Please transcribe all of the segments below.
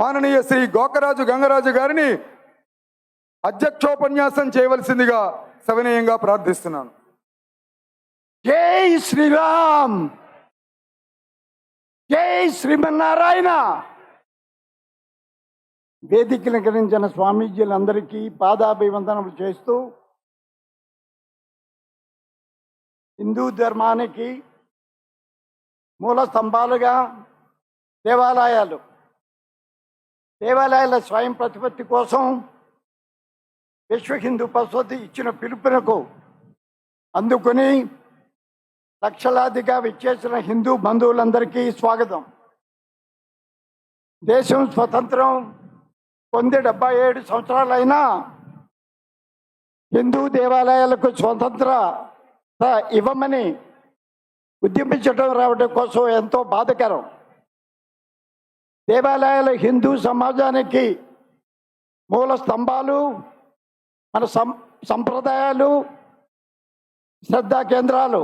మాననీయ శ్రీ గోకరాజు గంగరాజు గారిని అధ్యక్షోపన్యాసం చేయవలసిందిగా సవినయంగా ప్రార్థిస్తున్నాను. జై శ్రీరామ్! జై శ్రీమన్నారాయణ! వేదికలంకరించిన స్వామీజీలందరికీ పాదాభివందనలు చేస్తూ హిందూ ధర్మానికి మూల స్తంభాలుగా దేవాలయాలు దేవాలయాల స్వయం ప్రతిపత్తి కోసం విశ్వ హిందూ పరిషత్ ఇచ్చిన పిలుపునకు అందుకుని లక్షలాదిగా విచ్చేసిన హిందూ బంధువులందరికీ స్వాగతం. దేశం స్వతంత్రం పొంది డెబ్బై ఏడు సంవత్సరాలైనా హిందూ దేవాలయాలకు స్వతంత్ర ఇవ్వమని ఉద్యమించడం రావడం కోసం ఎంతో బాధకరం. దేవాలయాలు హిందూ సమాజానికి మూల స్తంభాలు మన సం సంప్రదాయాలు శ్రద్ధా కేంద్రాలు.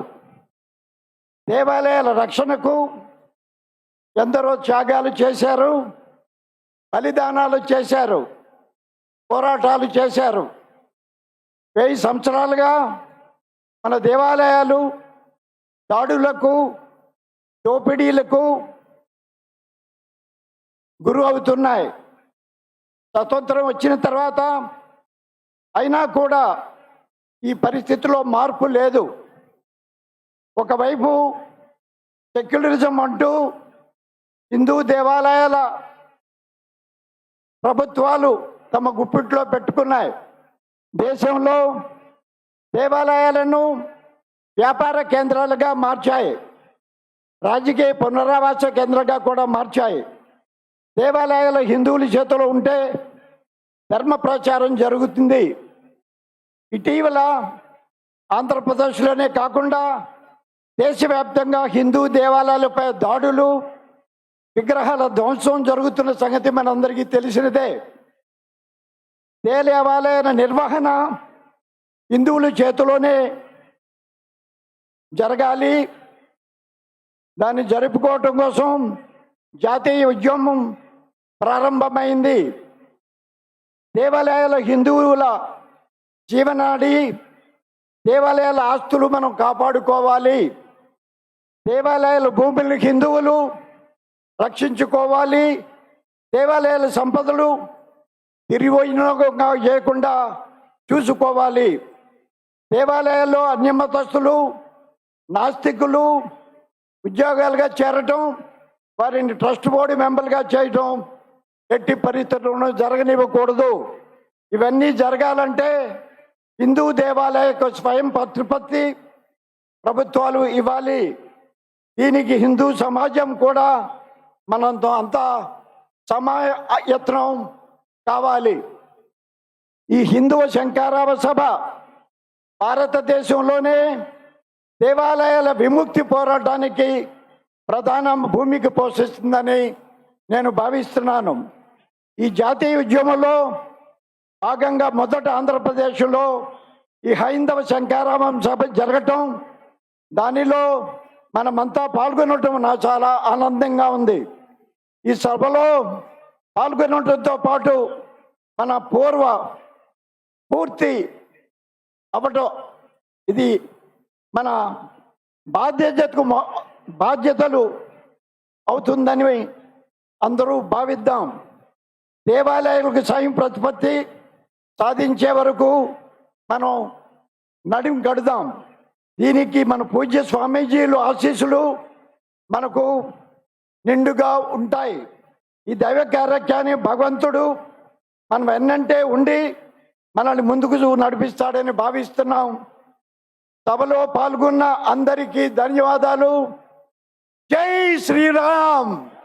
దేవాలయాల రక్షణకు ఎందరో త్యాగాలు చేశారు బలిదానాలు చేశారు పోరాటాలు చేశారు. వెయ్యి సంవత్సరాలుగా మన దేవాలయాలు దాడులకు దోపిడీలకు గురి అవుతున్నాయి స్వతంత్రం వచ్చిన తర్వాత అయినా కూడా ఈ పరిస్థితిలో మార్పు లేదు. ఒకవైపు సెక్యులరిజం అంటూ హిందూ దేవాలయాల ప్రభుత్వాలు తమ గుప్పిట్లో పెట్టుకున్నాయి. దేశంలో దేవాలయాలను వ్యాపార కేంద్రాలుగా మార్చాయి. రాజకీయ పునరావాస కేంద్రంగా కూడా మార్చాయి. దేవాలయాలు హిందువుల చేతిలో ఉంటే ధర్మ ప్రచారం జరుగుతుంది. ఇటీవల ఆంధ్రప్రదేశ్లోనే కాకుండా దేశవ్యాప్తంగా హిందూ దేవాలయాలపై దాడులు విగ్రహాల ధ్వంసం జరుగుతున్న సంగతి మనందరికీ తెలిసినదే. దేవాలయాల నిర్వహణ హిందువుల చేతిలోనే జరగాలి. దాన్ని జరుపుకోవటం కోసం జాతీయ ఉద్యమం ప్రారంభమైంది. దేవాలయాల హిందువుల జీవనాడి దేవాలయాల ఆస్తులు మనం కాపాడుకోవాలి. దేవాలయాల భూములను హిందువులు రక్షించుకోవాలి. దేవాలయాల సంపదలు తిరిగిపోయినగా చేయకుండా చూసుకోవాలి. దేవాలయాల్లో అన్యమతస్తులు నాస్తికులు ఉద్యోగాలుగా చేరటం వారిని ట్రస్ట్ బోర్డు మెంబర్గా చేయటం ఎట్టి పరిస్థితులను జరగనివ్వకూడదు. ఇవన్నీ జరగాలంటే హిందూ దేవాలయ స్వయం ప్రతిపత్తి ప్రభుత్వాలు ఇవ్వాలి. దీనికి హిందూ సమాజం కూడా మనంతో అంత సమాయత్నం కావాలి. ఈ హిందువ శంకారావ సభ భారతదేశంలోనే దేవాలయాల విముక్తి పోరాటానికి ప్రధాన భూమికి పోషిస్తుందని నేను భావిస్తున్నాను. ఈ జాతీయ ఉద్యమంలో భాగంగా మొదట ఆంధ్రప్రదేశ్లో ఈ హైందవ శంకారామం సభ జరగటం. దానిలో మనమంతా పాల్గొనటం నాకు చాలా ఆనందంగా ఉంది. ఈ సభలో పాల్గొనటంతో పాటు మన పూర్వ పూర్తి అవటం ఇది మన బాధ్యతకు బాధ్యతలు అవుతుందని అందరూ భావిద్దాం. దేవాలయాలకు స్వయం ప్రతిపత్తి సాధించే వరకు మనం నడుం గడుదాం దీనికి మన పూజ్య స్వామీజీలు ఆశీస్సులు మనకు నిండుగా ఉంటాయి. ఈ దైవ కార్యక్యాన్ని భగవంతుడు మనం ఎన్నంటే ఉండి మనల్ని ముందుకు నడిపిస్తాడని భావిస్తున్నాం. సభలో పాల్గొన్న అందరికీ ధన్యవాదాలు. జై శ్రీరామ్!